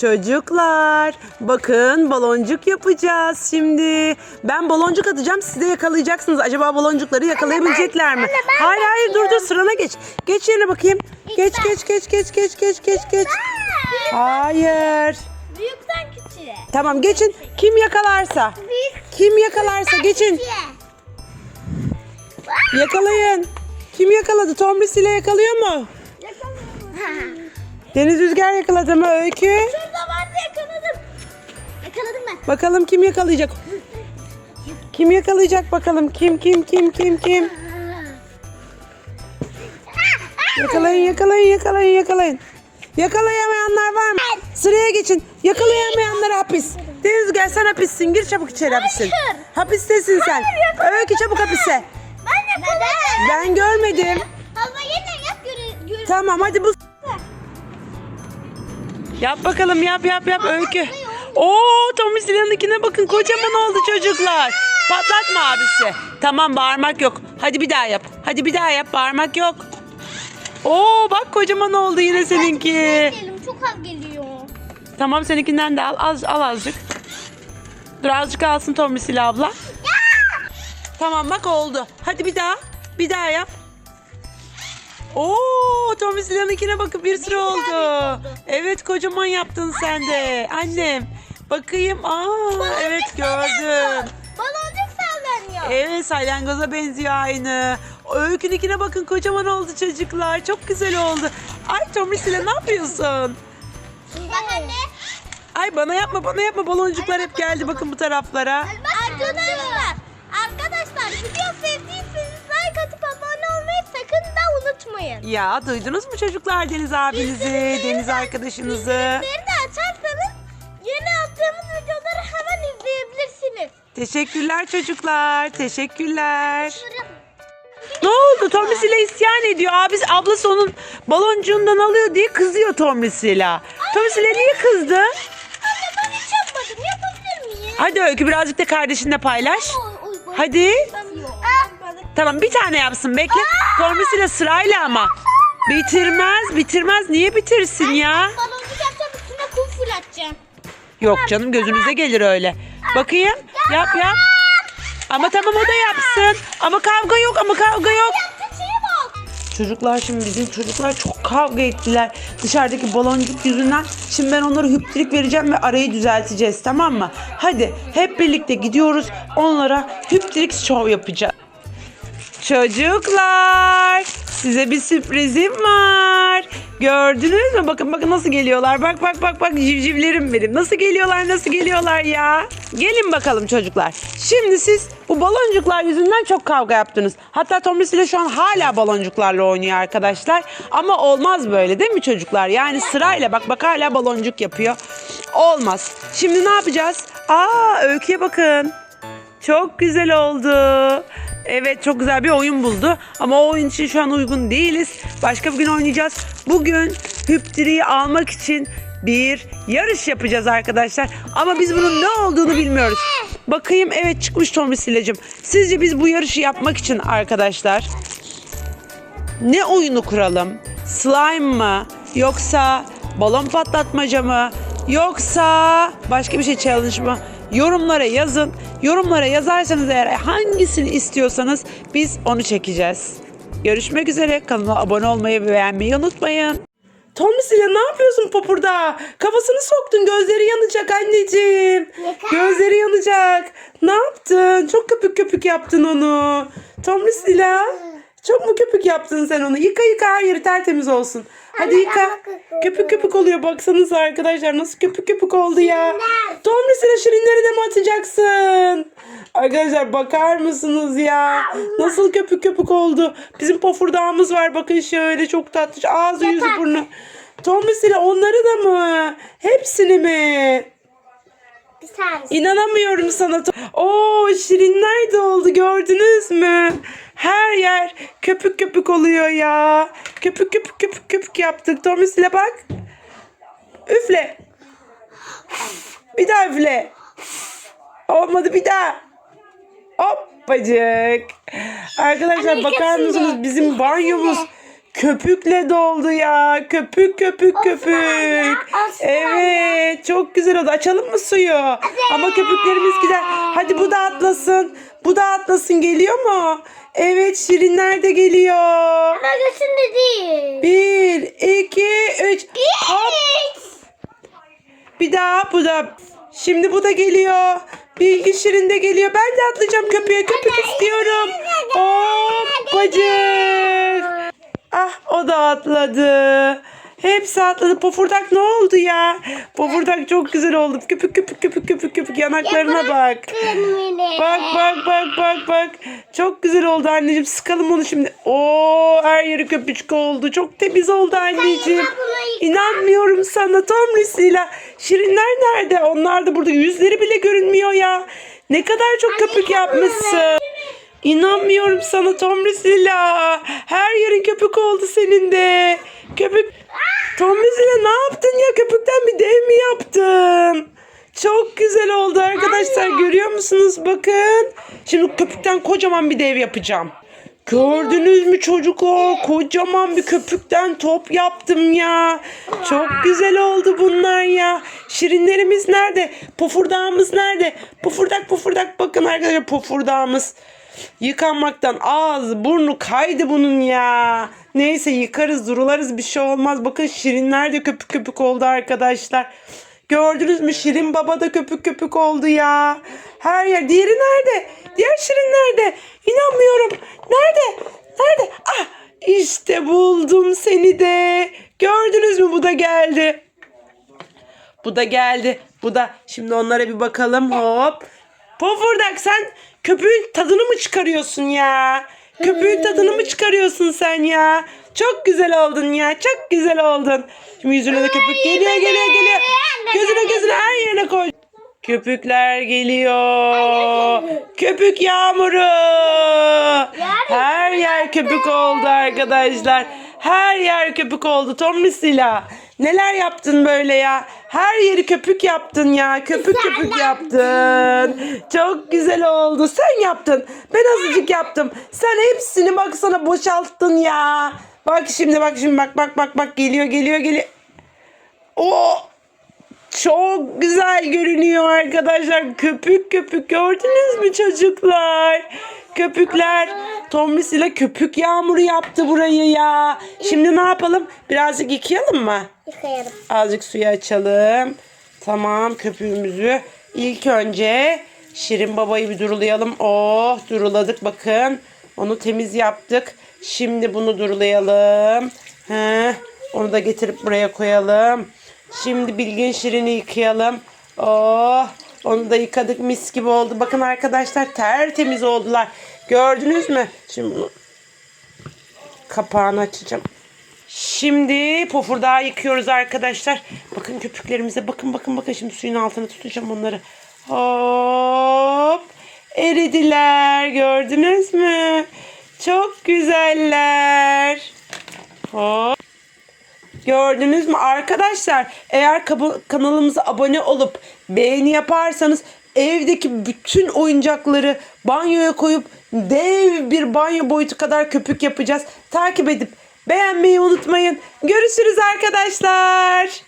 Çocuklar bakın baloncuk yapacağız şimdi. Ben baloncuk atacağım siz de yakalayacaksınız. Acaba baloncukları yakalayabilecekler mi? Hayır hayır dur dur sırana geç. Geç yerine bakayım. Geç geç geç geç geç geç geç geç. Hayır. Büyükten küçüğe. Tamam geçin. Kim yakalarsa. Büyük. Kim yakalarsa geçin. Yakalayın. Kim yakaladı? Tomris ile yakalıyor mu? Deniz Rüzgar yakaladı mı Öykü? Yakaladım. Ben. Bakalım kim yakalayacak? Kim yakalayacak bakalım? Kim kim kim kim kim? Yakalayın yakalayın yakalayın yakalayın. Yakalayamayanlar var mı? Sıraya geçin. Yakalayamayanlar hapis. Deniz gel sen hapissin. Gir çabuk içeri hapissin. Hayır. Hapistesin sen. Öykü çabuk hapise. Ben yakaladım. Ben görmedim. Abla yeniden yap göre. göre. Tamam hadi bu. Yap bakalım yap yap yap Öykü. Oo Tommy Silah'ınkine bakın kocaman oldu çocuklar. Patlatma abisi. Tamam bağırmak yok. Hadi bir daha yap. Hadi bir daha yap bağırmak yok. Oo bak kocaman oldu yine seninki. Gelelim çok az geliyor. Tamam seninkinden de al, az, al azıcık. Dur azıcık alsın Tommy Silah abla. Tamam bak oldu. Hadi bir daha. Bir daha yap. Oo Tommy Silah'ınkine bakın bir sürü oldu. oldu. Evet kocaman yaptın sen de. Annem. Bakayım. Aa evet gördüm. Baloncuk sallanıyor. Evet salyangoza benziyor aynı. Öykünükine bakın kocaman oldu çocuklar. Çok güzel oldu. Ay Tommy Silah ne yapıyorsun? Bak anne. Ay bana yapma bana yapma baloncuklar hep geldi bakın bu taraflara. Arkadaşlar. Arkadaşlar video sevdiyseniz like atıp abone olmayı sakın da unutmayın. Ya duydunuz mu çocuklar Deniz abinizi, Deniz arkadaşınızı? Bildirimleri Teşekkürler çocuklar, teşekkürler. Ne oldu? Tomrisila isyan ediyor. Abisi, ablası onun baloncuğundan alıyor diye kızıyor Tomrisila. Tomrisila niye kızdı? Anne ben hiç yapmadım. Yapabilir miyim? Hadi Öykü birazcık da kardeşinle paylaş. Hadi. Yok. Tamam bir tane yapsın bekle. Tomrisila sırayla ama. Bitirmez, bitirmez. Niye bitirsin ya? Baloncuk yapacağım üstüne kum fırlatacağım. Yok canım gözünüze gelir öyle. Bakayım. Yap yap. Ama tamam o da yapsın. Ama kavga yok ama kavga yok. Çocuklar şimdi bizim çocuklar çok kavga ettiler. Dışarıdaki baloncuk yüzünden. Şimdi ben onlara hüptürük vereceğim ve arayı düzelteceğiz tamam mı? Hadi hep birlikte gidiyoruz. Onlara hüptürük şov yapacağız. Çocuklar size bir sürprizim var. Gördünüz mü? Bakın bakın nasıl geliyorlar. Bak bak bak bak civcivlerim benim. Nasıl geliyorlar nasıl geliyorlar ya. Gelin bakalım çocuklar. Şimdi siz bu baloncuklar yüzünden çok kavga yaptınız. Hatta Tomris ile şu an hala baloncuklarla oynuyor arkadaşlar. Ama olmaz böyle değil mi çocuklar? Yani sırayla bak bak hala baloncuk yapıyor. Olmaz. Şimdi ne yapacağız? Aa öyküye bakın. Çok güzel oldu. Evet çok güzel bir oyun buldu. Ama o oyun için şu an uygun değiliz. Başka bir gün oynayacağız. Bugün hüptiriyi almak için bir yarış yapacağız arkadaşlar. Ama biz bunun ne olduğunu bilmiyoruz. Bakayım evet çıkmış Tommy Silacım. Sizce biz bu yarışı yapmak için arkadaşlar ne oyunu kuralım? Slime mı? Yoksa balon patlatmaca mı? Yoksa başka bir şey challenge mı? Yorumlara yazın. Yorumlara yazarsanız eğer hangisini istiyorsanız biz onu çekeceğiz. Görüşmek üzere. Kanalıma abone olmayı ve beğenmeyi unutmayın. Tommy ne yapıyorsun popurda? Kafasını soktun gözleri yanacak anneciğim. Gözleri yanacak. Ne yaptın? Çok köpük köpük yaptın onu. Tommy çok mu köpük yaptın sen onu? Yıka yıka her yeri tertemiz olsun. Hadi yıka. Köpük köpük oluyor baksanıza arkadaşlar nasıl köpük köpük oldu ya. Tomris'ine şirinleri de mi atacaksın? Arkadaşlar bakar mısınız ya? Nasıl köpük köpük oldu. Bizim pofurdağımız var bakın şöyle çok tatlı. Ağzı yüzü burnu. Tomris'ine onları da mı? Hepsini mi? Bir tanesi. İnanamıyorum sana. Oo şirinler de oldu gördünüz mü? Her yer köpük köpük oluyor ya. Köpük köpük köpük köpük yaptık. Tomis'le bak. Üfle. Bir daha üfle. Olmadı bir daha. Hoppacık. Arkadaşlar Amerika bakar mısınız bizim banyomuz köpükle doldu ya. Köpük köpük köpük. Ya. Evet. Evet çok güzel oldu. Açalım mı suyu? Ama köpüklerimiz gider. Hadi bu da atlasın. Bu da atlasın. Geliyor mu? Evet şirinler de geliyor. Ama göğsünde değil. Bir, iki, üç. Hop. Bir daha bu da. Şimdi bu da geliyor. Bilgi Şirin de geliyor. Ben de atlayacağım köpüğe. Köpük istiyorum. Hop bacık. Ah o da atladı. Hepsi atladı. Pofurdak ne oldu ya? Pofurdak çok güzel oldu. Köpük köpük köpük köpük köpük yanaklarına bak. Bak bak bak bak bak. Çok güzel oldu anneciğim. Sıkalım onu şimdi. Oo her yeri köpücük oldu. Çok temiz oldu anneciğim. İnanmıyorum sana Tomris'ila. Şirinler nerede? Onlar da burada. Yüzleri bile görünmüyor ya. Ne kadar çok köpük yapmışsın. İnanmıyorum sana Tomris'ila. Her yerin köpük oldu senin de. Köpük. Tomris'ila ne yaptın ya? Köpükten bir dev mi yaptın? Çok güzel oldu arkadaşlar. Görüyor musunuz? Bakın. Şimdi köpükten kocaman bir dev yapacağım. Gördünüz mü çocuklar? Kocaman bir köpükten top yaptım ya. Çok güzel oldu bunlar ya. Şirinlerimiz nerede? Pofurdağımız nerede? Pofurdak pofurdak bakın arkadaşlar pofurdağımız. Yıkanmaktan ağzı burnu kaydı bunun ya. Neyse yıkarız durularız bir şey olmaz. Bakın şirinler de köpük köpük oldu arkadaşlar. Gördünüz mü Şirin Baba da köpük köpük oldu ya. Her yer. Diğeri nerede? Diğer Şirin nerede? İnanmıyorum. Nerede? Nerede? Ah işte buldum seni de. Gördünüz mü bu da geldi. Bu da geldi. Bu da şimdi onlara bir bakalım. Hop. Pofurdak sen köpüğün tadını mı çıkarıyorsun ya? Köpüğün tadını mı çıkarıyorsun sen ya? Çok güzel oldun ya. Çok güzel oldun. Şimdi yüzüne de köpük geliyor geliyor geliyor. Gözüne gözüne her yerine koy. Köpükler geliyor. Köpük yağmuru. Her yer köpük oldu arkadaşlar. Her yer köpük oldu. Tomrisila. Neler yaptın böyle ya? Her yeri köpük yaptın ya. Köpük köpük yaptın. Çok güzel oldu. Sen yaptın. Ben azıcık yaptım. Sen hepsini baksana boşalttın ya. Bak şimdi bak şimdi bak bak bak bak geliyor geliyor geliyor. O çok güzel görünüyor arkadaşlar. Köpük köpük gördünüz mü çocuklar? Köpükler. Tomris ile köpük yağmuru yaptı burayı ya. Şimdi ne yapalım? Birazcık yıkayalım mı? Yıkayalım. Azıcık suyu açalım. Tamam köpüğümüzü. İlk önce Şirin babayı bir durulayalım. Oh duruladık bakın. Onu temiz yaptık. Şimdi bunu durulayalım. Heh, onu da getirip buraya koyalım. Şimdi Bilgin Şirin'i yıkayalım. Oh onu da yıkadık mis gibi oldu. Bakın arkadaşlar tertemiz oldular. Gördünüz mü? Şimdi bunu kapağını açacağım. Şimdi pofurdağı yıkıyoruz arkadaşlar. Bakın köpüklerimize bakın bakın bakın. Şimdi suyun altına tutacağım onları. Hop. Eridiler. Gördünüz mü? Çok güzeller. Hop. Gördünüz mü arkadaşlar? Eğer kanalımıza abone olup beğeni yaparsanız evdeki bütün oyuncakları banyoya koyup dev bir banyo boyutu kadar köpük yapacağız. Takip edip beğenmeyi unutmayın. Görüşürüz arkadaşlar.